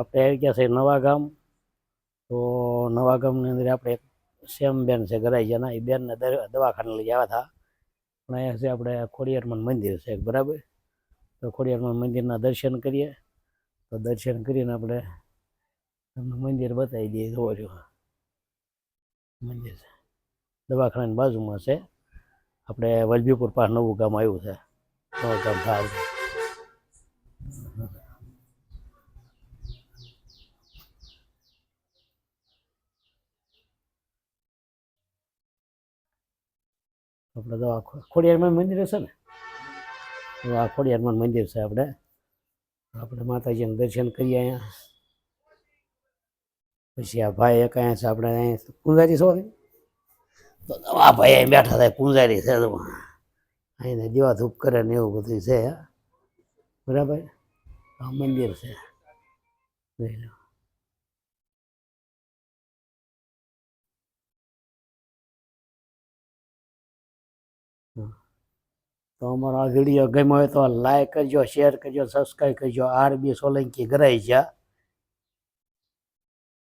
આપણે આવી ગયા છે નવા ગામ. તો નવા ગામની અંદર આપણે એક શ્યામ બેન છે ગરાઈજાના જના એ બેનને દવાખાને લઈ આવ્યા હતા. પણ અહીંયા છે આપણે ખોડિયારમાં મંદિર છે બરાબર? તો ખોડિયારમાં મંદિરના દર્શન કરીએ. તો દર્શન કરીને આપણે તમને મંદિર બતાવી દઈએ. જોવો છો. મંદિર છે. દવાખાનાની બાજુમાં છે. આપણે વલભીપુર પાસે નવું ગામ આવ્યું છે. નવું ગામ થાય આપણે તો ખોડિયારમાં મંદિર છે ને? આ ખોડિયારમાં મંદિર છે આપણે. આપણે માતાજીનું દર્શન કરીએ અહીંયા. પછી આ ભાઈ એક અહીંયા છે, આપણે અહીંયા પૂંજારી છો ને? તો આ ભાઈ અહીં બેઠા થાય પૂંજારી છે તો. અહીંયા દીવા ધૂપ કરે ને એવું બધું છે બરાબર? આ મંદિર છે. જોઈ તો અમારો આ વીડિયો ગમ્યો હોય તો લાઈક કરજો, શેર કરજો સબસ્ક્રાઈબ કરજો. આરબી સોલંકી ગરાઈ ગયા